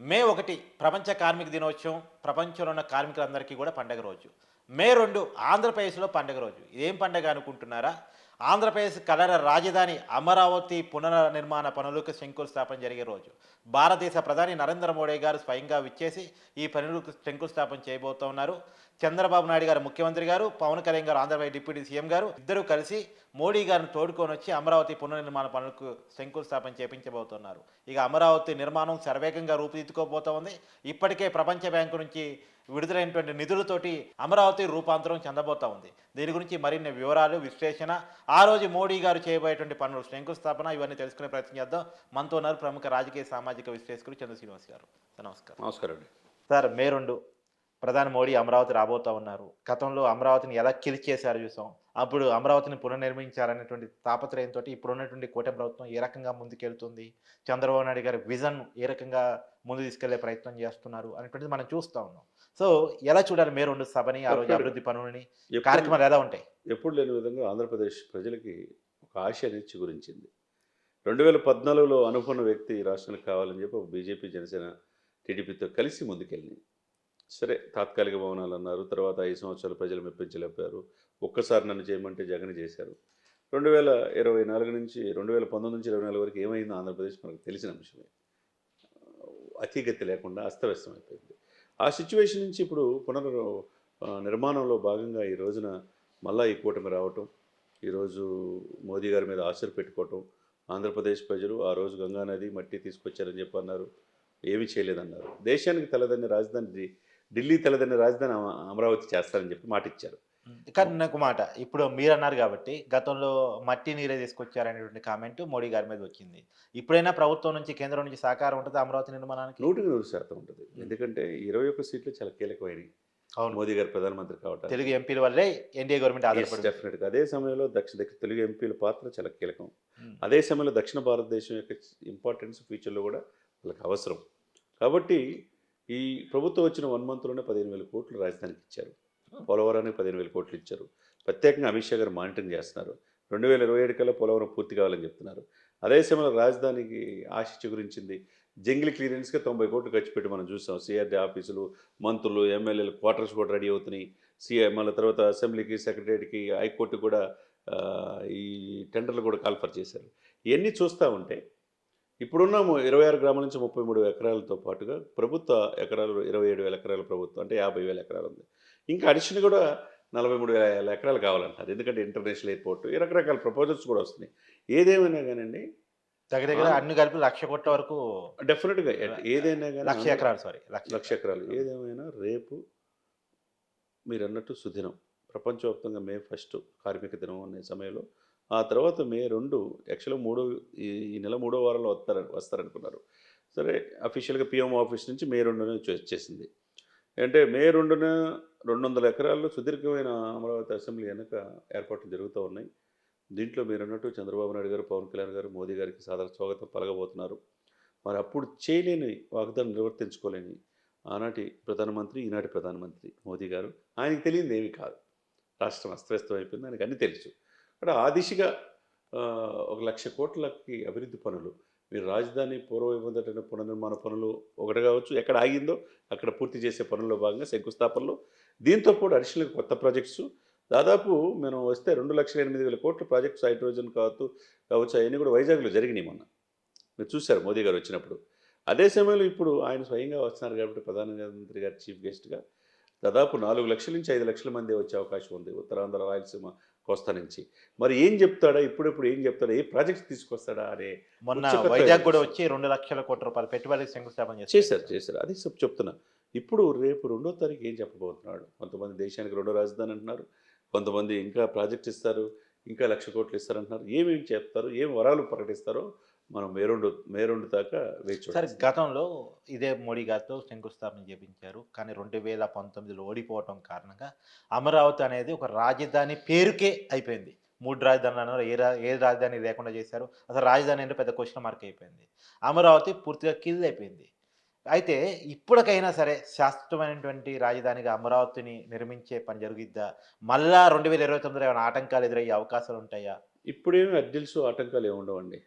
మే ఒకటి ప్రపంచ కార్మిక దినోత్సవం ప్రపంచంలో ఉన్న కార్మికులందరికీ కూడా పండగ రోజు. మే రెండు ఆంధ్రప్రదేశ్లో పండగ రోజు. ఇదేం పండగ అనుకుంటున్నారా? ఆంధ్రప్రదేశ్ కలర రాజధాని అమరావతి పునర్నిర్మాణ పనులకు శంకుస్థాపన జరిగే రోజు భారతదేశ ప్రధాని నరేంద్ర మోడీ గారు స్వయంగా విచ్చేసి ఈ పనులకు శంకుస్థాపన చేయబోతున్నారు చంద్రబాబు నాయుడు గారు ముఖ్యమంత్రి గారు పవన్ కళ్యాణ్ గారు ఆంధ్రప్రదేశ్ డిప్యూటీ సీఎం గారు ఇద్దరు కలిసి మోడీ గారిని తోడుకొని వచ్చి అమరావతి పునర్నిర్మాణ పనులకు శంకుస్థాపన చేపించబోతున్నారు. ఇక అమరావతి నిర్మాణం శరవేగంగా రూపుదిద్దుకోబోతోంది ఇప్పటికే ప్రపంచ బ్యాంకు నుంచి విడుదలైనటువంటి నిధులతోటి అమరావతి రూపాంతరం చెందబోతా ఉంది. దీని గురించి మరిన్ని వివరాలు విశ్లేషణ ఆ రోజు మోడీ గారు చేయబోయేటువంటి పనులు శంకుస్థాపన ఇవన్నీ తెలుసుకునే ప్రయత్నం చేద్దాం. మనతో ఉన్నారు ప్రముఖ రాజకీయ సామాజిక విశ్లేషకులు చంద్ర శ్రీనివాస్ గారు నమస్కారం. నమస్కారం సార్ మే రెండు ప్రధాని మోడీ అమరావతి రాబోతా ఉన్నారు. గతంలో అమరావతిని ఎలా కిల్ చేశారు చూసాం. అప్పుడు అమరావతిని పునర్నిర్మించాలనేటువంటి తాపత్రయంతో ఇప్పుడు ఉన్నటువంటి కూటమి ప్రభుత్వం ఏ రకంగా ముందుకెళ్తుంది? చంద్రబాబు నాయుడు గారి విజన్ ఏ రకంగా ముందు తీసుకెళ్ళే ప్రయత్నం చేస్తున్నారు అనేటువంటిది మనం చూస్తా ఉన్నాం. సో ఎలా చూడాలి మే రెండు సభని ఆ రోజు అభివృద్ధి పనులని? కార్యక్రమాలు ఎలా ఉంటాయి? ఎప్పుడు లేని విధంగా ఆంధ్రప్రదేశ్ ప్రజలకి ఒక ఆశ అనేది చిగురించింది రెండు వేల పద్నాలుగులో అనుకున్న వ్యక్తి రాష్ట్రానికి కావాలని చెప్పి బీజేపీ జనసేన టీడీపీతో కలిసి ముందుకెళ్ళింది సరే తాత్కాలిక భవనాలు అన్నారు. తర్వాత ఐదు సంవత్సరాలు ప్రజలు మెప్పించలేపారు ఒక్కసారి నన్ను చేయమంటే జగన్ చేశారు. రెండు వేల ఇరవై నాలుగు నుంచి రెండు వేల పంతొమ్మిది నుంచి ఇరవై నాలుగు వరకు ఏమైందో ఆంధ్రప్రదేశ్ మనకు తెలిసిన అంశమే. అతిగతి లేకుండా అస్తవ్యస్తం అయిపోయింది. ఆ సిచ్యువేషన్ నుంచి ఇప్పుడు పునర్ నిర్మాణంలో భాగంగా ఈ రోజున మళ్ళా ఈ కూటమి రావటం ఈరోజు మోదీ గారి మీద ఆశలు పెట్టుకోవటం ఆంధ్రప్రదేశ్ ప్రజలు ఆ రోజు గంగానది మట్టి తీసుకొచ్చారని చెప్పి అన్నారు ఏమీ చేయలేదన్నారు. దేశానికి తలదన్ని రాజధాని ఢిల్లీ తలదన్ని రాజధాని అమ- అమరావతి చేస్తారని చెప్పి మాట ఇచ్చారు కానీ నాకు మాట ఇప్పుడు మీరు అన్నారు కాబట్టి గతంలో మట్టి నీరే తీసుకొచ్చారనేటువంటి కామెంట్ మోడీ గారి మీద వచ్చింది. ఇప్పుడైనా ప్రభుత్వం నుంచి కేంద్రం నుంచి సహకారం ఉంటుంది అమరావతి నిర్మాణానికి? నూటికి నూరు శాతం ఉంటుంది. ఎందుకంటే ఇరవై ఒక్క సీట్లు చాలా కీలకమైనవి అవును. మోదీ గారు ప్రధానమంత్రి కావటం తెలుగు ఎంపీల వల్లే ఎన్డీఏ గవర్నమెంట్ డెఫినెట్గా అదే సమయంలో దక్షిణ తెలుగు ఎంపీల పాత్ర చాలా కీలకం. అదే సమయంలో దక్షిణ భారతదేశం యొక్క ఇంపార్టెన్స్ ఫ్యూచర్లో కూడా వాళ్ళకి అవసరం. కాబట్టి ఈ ప్రభుత్వం వచ్చిన వన్ మంత్లోనే పదిహేను వేల కోట్లు రాజధానికి ఇచ్చారు. పోలవరానికి పదిహేను వేల కోట్లు ఇచ్చారు. ప్రత్యేకంగా అమిత్ షా గారు మానిటరింగ్ చేస్తున్నారు. రెండు వేల ఇరవై ఏడు కల్లా పోలవరం పూర్తి కావాలని చెప్తున్నారు. అదే సమయంలో రాజధానికి ఆశ చిగురించింది. జంగిల్ క్లియరెన్స్గా తొంభై కోట్లు ఖర్చు పెట్టి మనం చూసాం. సిఆర్డీ ఆఫీసులు మంత్రులు ఎమ్మెల్యేలు క్వార్టర్స్ కూడా రెడీ అవుతున్నాయి. సిఐ మళ్ళీ తర్వాత అసెంబ్లీకి సెక్రటరీకి హైకోర్టు కూడా ఈ టెండర్లు కూడా కాల్ఫర్ చేశారు. ఇవన్నీ చూస్తూ ఉంటే ఇప్పుడున్న ఇరవై ఆరు గ్రామాల నుంచి ముప్పై మూడు ఎకరాలతో పాటుగా ప్రభుత్వ ఎకరాలు ఇరవై ఏడు వేల ఎకరాల ప్రభుత్వం అంటే యాభై వేల ఎకరాలు ఉంది. ఇంకా అడిషన్ కూడా నలభై మూడు వేల ఎకరాలు కావాలంటారు. ఎందుకంటే ఇంటర్నేషనల్ ఎయిర్పోర్ట్ ఈ రకరకాల ప్రపోజల్స్ కూడా వస్తున్నాయి. ఏదేమైనా కానివ్వండి దగ్గర దగ్గర అన్ని కలిపి లక్ష కోట్ల వరకు డెఫినెట్గా ఏదైనా లక్ష కానీ ఎకరాలు సారీ లక్ష లక్ష ఎకరాలు. ఏదేమైనా రేపు మీరు అన్నట్టు సుదినం. ప్రపంచవ్యాప్తంగా మే ఫస్ట్ కార్మిక దినం అనే సమయంలో ఆ తర్వాత మే రెండు యాక్చువల్గా మూడో ఈ ఈ నెల మూడో వారంలో వస్తారు వస్తారనుకున్నారు. సరే అఫీషియల్గా పిఎం ఆఫీస్ నుంచి మే రెండున వచ్చేసింది అంటే మే రెండున రెండు వందల ఎకరాల్లో సుదీర్ఘమైన అమరావతి అసెంబ్లీ వెనక ఏర్పాట్లు జరుగుతూ ఉన్నాయి. దీంట్లో మీరు అన్నట్టు చంద్రబాబు నాయుడు గారు పవన్ కళ్యాణ్ గారు మోదీ గారికి సాధారణ స్వాగతం పలకబోతున్నారు. మరి అప్పుడు చేయలేని వాగ్దానం నిర్వర్తించుకోలేని ఆనాటి ప్రధానమంత్రి ఈనాటి ప్రధానమంత్రి మోదీ గారు ఆయనకి తెలియదు ఏమీ కాదు. రాష్ట్రం అస్తవ్యస్తం అయిపోయింది ఆయనకు అన్నీ తెలుసు. అక్కడ ఆ దిశగా ఒక లక్ష కోట్లకి అభివృద్ధి పనులు. మీరు రాజధాని పూర్వవైపున పునర్నిర్మాణ పనులు ఒకటి కావచ్చు ఎక్కడ ఆగిందో అక్కడ పూర్తి చేసే పనుల్లో భాగంగా శంకుస్థాపనలు. దీంతో కూడా అడిషనల్ కొత్త ప్రాజెక్ట్స్ దాదాపు మనం వస్తే రెండు లక్షల ఎనిమిది వేల కోట్ల ప్రాజెక్ట్స్ హైడ్రోజన్ కావచ్చు కావచ్చు అవన్నీ కూడా వైజాగ్లో జరిగినాయి మొన్న. మీరు చూశారు మోదీ గారు వచ్చినప్పుడు. అదే సమయంలో ఇప్పుడు ఆయన స్వయంగా వస్తున్నారు కాబట్టి ప్రధానమంత్రి గారు చీఫ్ గెస్ట్గా దాదాపు నాలుగు లక్షల నుంచి ఐదు లక్షల మంది వచ్చే అవకాశం ఉంది ఉత్తరాంధ్ర రాయలసీమ కోస్తా నుంచి. మరి ఏం చెప్తాడా? ఇప్పుడిప్పుడు ఏం చెప్తాడా? ఏ ప్రాజెక్ట్స్ తీసుకొస్తాడా అనే మొన్న వైజాగ్ కూడా. వచ్చి రెండు లక్షల కోట్ల రూపాయలు పెట్టుబడికి శంకుస్థాపన చేశారు. చేశారు చేశారు. అది చెప్ చెప్తున్నా. ఇప్పుడు రేపు రెండో తారీఖు ఏం చెప్పబోతున్నాడు? కొంతమంది దేశానికి రెండో రాజధాని అంటున్నారు. కొంతమంది ఇంకా ప్రాజెక్ట్ ఇస్తారు ఇంకా లక్ష కోట్లు ఇస్తారంటున్నారు. ఏమేమి చెప్తారు ఏం వరాలు ప్రకటిస్తారో మనం మే రెండు మే రెండు దాకా వేచి సరే గతంలో ఇదే మోడీ గారితో శంకుస్థాపన చేపించారు. కానీ రెండు వేల పంతొమ్మిదిలో ఓడిపోవటం కారణంగా అమరావతి అనేది ఒక రాజధాని పేరుకే అయిపోయింది. మూడు రాజధానులు అన్నారు ఏ రా ఏ రాజధాని లేకుండా చేశారు? అసలు రాజధాని అంటే పెద్ద క్వశ్చన్ మార్క్ అయిపోయింది. అమరావతి పూర్తిగా కిల్ అయిపోయింది. అయితే ఇప్పటికైనా సరే శాశ్వతమైనటువంటి రాజధానిగా అమరావతిని నిర్మించే పని జరుగుద్దా? మళ్ళా రెండు వేల ఇరవై తొమ్మిదిలో ఏమైనా ఆటంకాలు ఎదురయ్యే అవకాశాలు ఉంటాయా? ఇప్పుడేమి అడ్డిల్స్ ఆటంకాలు ఏమి ఉండవండి.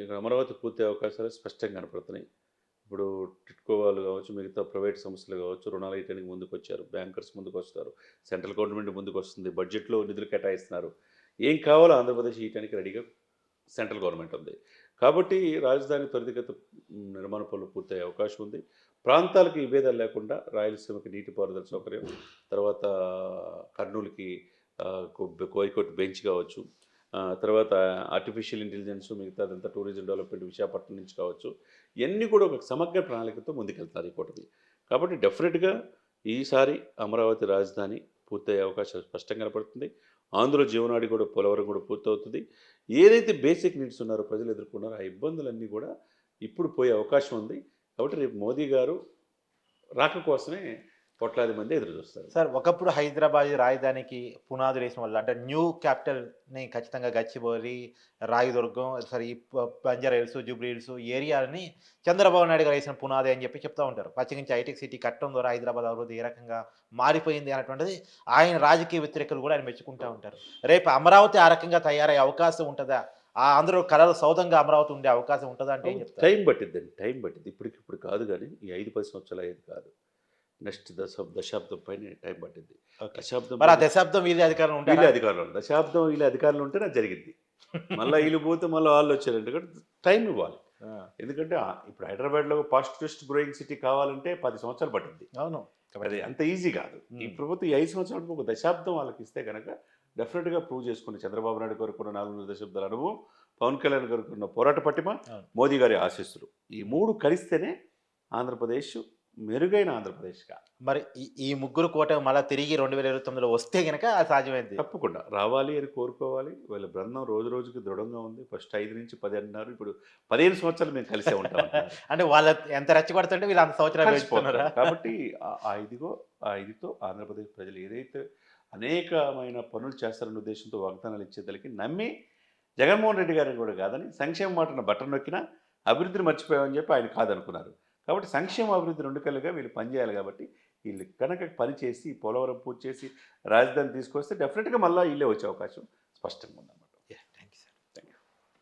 ఇక్కడ అమరావతి పూర్తి అవకాశాలు స్పష్టంగా కనపడుతున్నాయి. ఇప్పుడు టిట్కో వాళ్ళు కావచ్చు మిగతా ప్రైవేట్ సంస్థలు కావచ్చు రుణాలు ఇవ్వడానికి ముందుకు వచ్చారు బ్యాంకర్స్ ముందుకు వస్తారు సెంట్రల్ గవర్నమెంట్ ముందుకు వస్తుంది బడ్జెట్లో నిధులు కేటాయిస్తున్నారు. ఏం కావాలో ఆంధ్రప్రదేశ్ ఇవ్వడానికి రెడీగా సెంట్రల్ గవర్నమెంట్ ఉంది. కాబట్టి రాజధాని త్వరితగత నిర్మాణ పనులు పూర్తయ్యే అవకాశం ఉంది. ప్రాంతాలకు విభేదాలు లేకుండా రాయలసీమకి నీటిపారుదల సౌకర్యం తర్వాత కర్నూలుకి కోయికోట్ బెంచ్ కావచ్చు తర్వాత ఆర్టిఫిషియల్ ఇంటెలిజెన్స్ మిగతాదంతా టూరిజం డెవలప్మెంట్ విశాఖపట్నం నుంచి కావచ్చు ఇవన్నీ కూడా ఒక సమగ్ర ప్రణాళికతో ముందుకెళ్తారు ఈ కూటమి. కాబట్టి డెఫినెట్గా ఈసారి అమరావతి రాజధాని పూర్తయ్యే అవకాశం స్పష్టంగా కనపడుతుంది. ఆంధ్ర జీవనాడి కూడా పోలవరం కూడా పూర్తవుతుంది. ఏదైతే బేసిక్ నీడ్స్ ఉన్నారో ప్రజలు ఎదుర్కొన్నారో ఆ ఇబ్బందులన్నీ కూడా ఇప్పుడు పోయే అవకాశం ఉంది. కాబట్టి రేపు మోదీ గారు రాక కోసమే కోట్లాది మంది ఎదురు చూస్తారు. సార్ ఒకప్పుడు హైదరాబాద్ రాజధానికి పునాదులు వేసిన వాళ్ళు అంటే న్యూ క్యాపిటల్ని ఖచ్చితంగా గచ్చిబౌలి రాయదుర్గం సరే బంజారా హిల్స్ జూబ్లీ హిల్స్ ఏరియాలని చంద్రబాబు నాయుడు గారు వేసిన పునాది అని చెప్పి చెప్తా ఉంటారు. ప్రత్యేకించి హైటెక్ సిటీ కట్టడం ద్వారా హైదరాబాద్ అభివృద్ధి ఏ రకంగా మారిపోయింది అనేటువంటిది ఆయన రాజకీయ వ్యతిరేకులు కూడా ఆయన మెచ్చుకుంటూ ఉంటారు. రేపు అమరావతి ఆ రకంగా తయారయ్యే అవకాశం ఉంటుందా? ఆ అందరూ కళలు సౌదంగా అమరావతి ఉండే అవకాశం ఉంటుందా అంటే టైం పట్టిద్దండి టైం పట్టింది ఇప్పటికిప్పుడు కాదు కానీ ఈ ఐదు పది సంవత్సరాలు అయ్యేది కాదు. నెక్స్ట్ దశ దశాబ్దం పైన టైం పట్టింది. దశాబ్దం మరి ఆ దశాబ్దం వీధి అధికారులు వీళ్ళే ఉంటారు. అధికారులు. దశాబ్దం వీళ్ళ అధికారులు ఉంటే నాకు జరిగింది. మళ్ళీ వీళ్ళు పోతే మళ్ళీ వాళ్ళు వచ్చారంటే టైం ఇవ్వాలి. ఎందుకంటే ఇప్పుడు హైదరాబాద్లో ఫాస్టెస్ట్ గ్రోయింగ్ సిటీ కావాలంటే పది సంవత్సరాలు పట్టింది. అవును. అది అంత ఈజీ కాదు. ఈ. ప్రభుత్వం ఈ ఐదు సంవత్సరాలకు ఒక దశాబ్దం వాళ్ళకి ఇస్తే కనుక డెఫినెట్గా ప్రూవ్ చేసుకుని చంద్రబాబు నాయుడు కోరుకున్న నాలుగున్నర దశాబ్దాల అనుభవం పవన్ కళ్యాణ్ కోరుకున్న పోరాట పట్టిమ. మోదీ గారి ఆశీస్సులు. ఈ మూడు కలిస్తేనే ఆంధ్రప్రదేశ్ మెరుగైన ఆంధ్రప్రదేశ్గా. మరి ఈ- ముగ్గురు కోట మళ్ళీ తిరిగి రెండు వేల ఇరవై తొమ్మిదిలో వస్తే గనక అది సాధ్యమైంది. తప్పకుండా. రావాలి అని కోరుకోవాలి. వీళ్ళ బృందం రోజు రోజుకి దృఢంగా ఉంది. ఫస్ట్ ఐదు నుంచి పది ఇప్పుడు పదిహేను సంవత్సరాలు మేము కలిసే ఉంటాం. అంటే వాళ్ళు ఎంత రెచ్చగొడుతుంటే వీళ్ళు అంత సంవత్సరాలు కాబట్టి ఆ- ఆ ఇదిగో ఆ ఇదితో ఆంధ్రప్రదేశ్ ప్రజలు ఏదైతే అనేకమైన పనులు చేస్తారన్న ఉద్దేశంతో వాగ్దానాలు ఇచ్చేదలికి నమ్మి జగన్మోహన్ రెడ్డి గారిని కూడా కాదని సంక్షేమ మాటన బట్టన్ నొక్కినా అభివృద్ధిని మర్చిపోయామని చెప్పి ఆయన కాదనుకున్నారు. కాబట్టి సంక్షేమ అభివృద్ధి రెండు కళ్ళుగా వీళ్ళు పనిచేయాలి కాబట్టి వీళ్ళు కనుక పనిచేసి పోలవరం పూర్తి చేసి రాజధాని తీసుకొస్తే డెఫినెట్గా మళ్ళీ వీళ్ళే వచ్చే అవకాశం స్పష్టంగా ఉంది